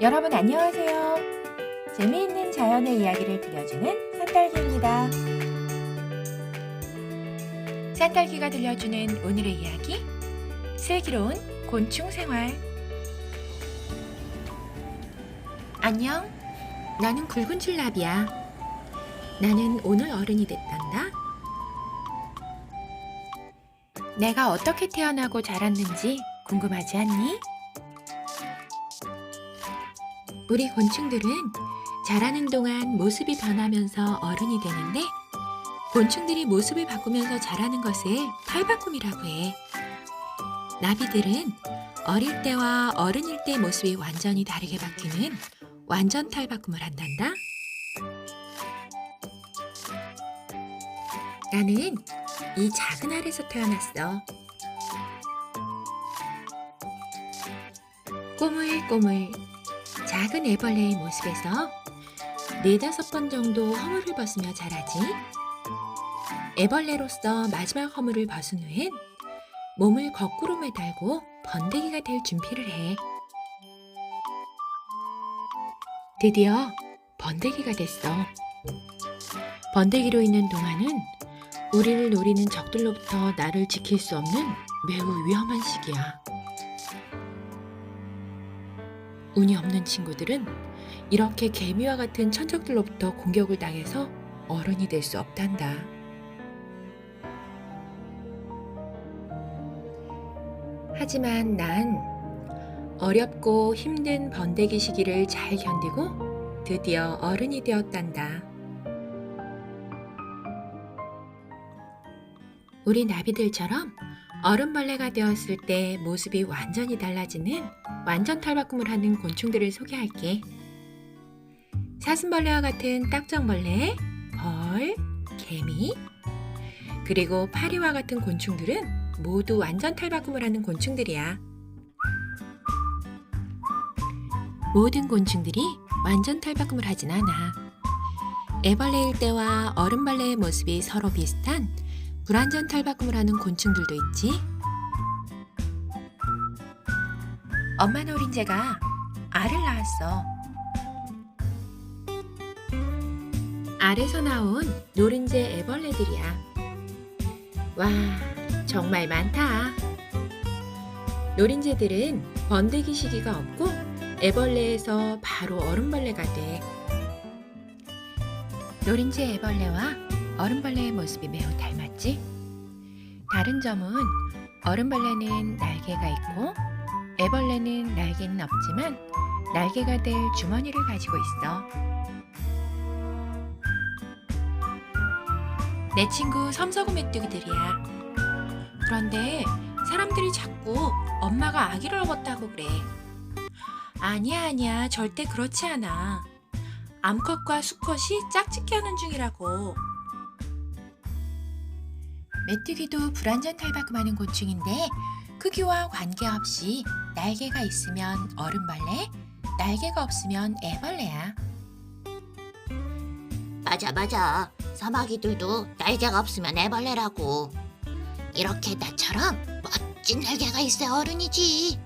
여러분 안녕하세요. 재미있는 자연의 이야기를 들려주는 산딸기입니다. 산딸기가 들려주는 오늘의 이야기 슬기로운 곤충 생활 안녕. 나는 굵은 줄나비야. 나는 오늘 어른이 됐단다. 내가 어떻게 태어나고 자랐는지 궁금하지 않니? 우리 곤충들은 자라는 동안 모습이 변하면서 어른이 되는데 곤충들이 모습을 바꾸면서 자라는 것을 탈바꿈이라고 해. 나비들은 어릴 때와 어른일 때 모습이 완전히 다르게 바뀌는 완전 탈바꿈을 한단다. 나는 이 작은 알에서 태어났어. 꼬물꼬물 작은 애벌레의 모습에서 네다섯 번 정도 허물을 벗으며 자라지. 애벌레로서 마지막 허물을 벗은 후엔 몸을 거꾸로 매달고 번데기가 될 준비를 해. 드디어 번데기가 됐어. 번데기로 있는 동안은 우리를 노리는 적들로부터 나를 지킬 수 없는 매우 위험한 시기야. 운이 없는 친구들은 이렇게 개미와 같은 천적들로부터 공격을 당해서 어른이 될 수 없단다. 하지만 난 어렵고 힘든 번데기 시기를 잘 견디고 드디어 어른이 되었단다. 우리 나비들처럼 어른벌레가 되었을 때 모습이 완전히 달라지는 완전 탈바꿈을 하는 곤충들을 소개할게. 사슴벌레와 같은 딱정벌레, 벌, 개미, 그리고 파리와 같은 곤충들은 모두 완전 탈바꿈을 하는 곤충들이야. 모든 곤충들이 완전 탈바꿈을 하진 않아. 애벌레일 때와 어른벌레의 모습이 서로 비슷한 불완전 탈바꿈을 하는 곤충들도 있지. 엄마 노린재가 알을 낳았어. 알에서 나온 노린재 애벌레들이야. 와, 정말 많다. 노린재들은 번데기 시기가 없고 애벌레에서 바로 어른벌레가 돼. 노린재 애벌레와 어른벌레의 모습이 매우 닮았 지? 다른 점은 어른벌레는 날개가 있고 애벌레는 날개는 없지만 날개가 될 주머니를 가지고 있어. 내 친구 섬서구 메뚜기들이야. 그런데 사람들이 자꾸 엄마가 아기를 얻었다고 그래. 아니야, 아니야. 절대 그렇지 않아. 암컷과 수컷이 짝짓기 하는 중이라고. 메뚜기도 불완전 탈바꿈하는 곤충인데 크기와 관계없이 날개가 있으면 어른벌레, 날개가 없으면 애벌레야. 맞아 맞아. 사마귀들도 날개가 없으면 애벌레라고. 이렇게 나처럼 멋진 날개가 있어야 어른이지.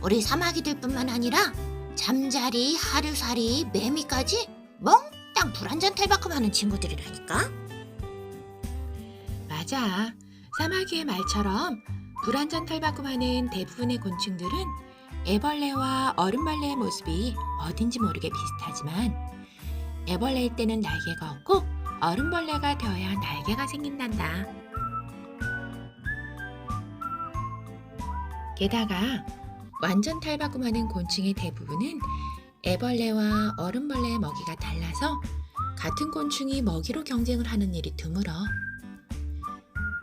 우리 사마귀들뿐만 아니라 잠자리, 하류살이, 매미까지 몽땅 불완전 탈바꿈하는 친구들이라니까 맞아. 사마귀의 말처럼 불완전 탈바꿈하는 대부분의 곤충들은 애벌레와 어른벌레의 모습이 어딘지 모르게 비슷하지만 애벌레일 때는 날개가 없고 어른벌레가 되어야 날개가 생긴단다. 게다가 완전 탈바꿈하는 곤충의 대부분은 애벌레와 어른벌레의 먹이가 달라서 같은 곤충이 먹이로 경쟁을 하는 일이 드물어.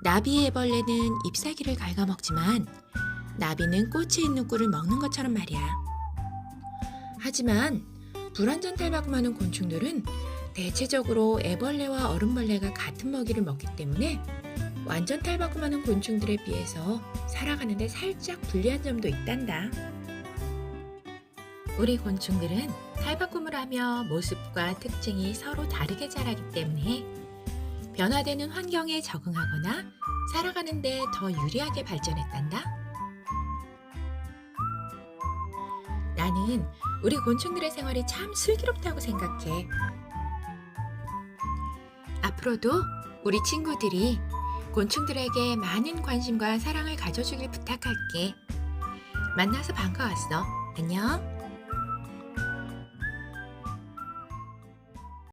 나비 애벌레는 잎사귀를 갉아먹지만 나비는 꽃에 있는 꿀을 먹는 것처럼 말이야. 하지만 불완전 탈바꿈하는 곤충들은 대체적으로 애벌레와 어른벌레가 같은 먹이를 먹기 때문에 완전 탈바꿈하는 곤충들에 비해서 살아가는데 살짝 불리한 점도 있단다. 우리 곤충들은 탈바꿈을 하며 모습과 특징이 서로 다르게 자라기 때문에 변화되는 환경에 적응하거나 살아가는데 더 유리하게 발전했단다. 나는 우리 곤충들의 생활이 참 슬기롭다고 생각해. 앞으로도 우리 친구들이 곤충들에게 많은 관심과 사랑을 가져주길 부탁할게. 만나서 반가웠어. 안녕.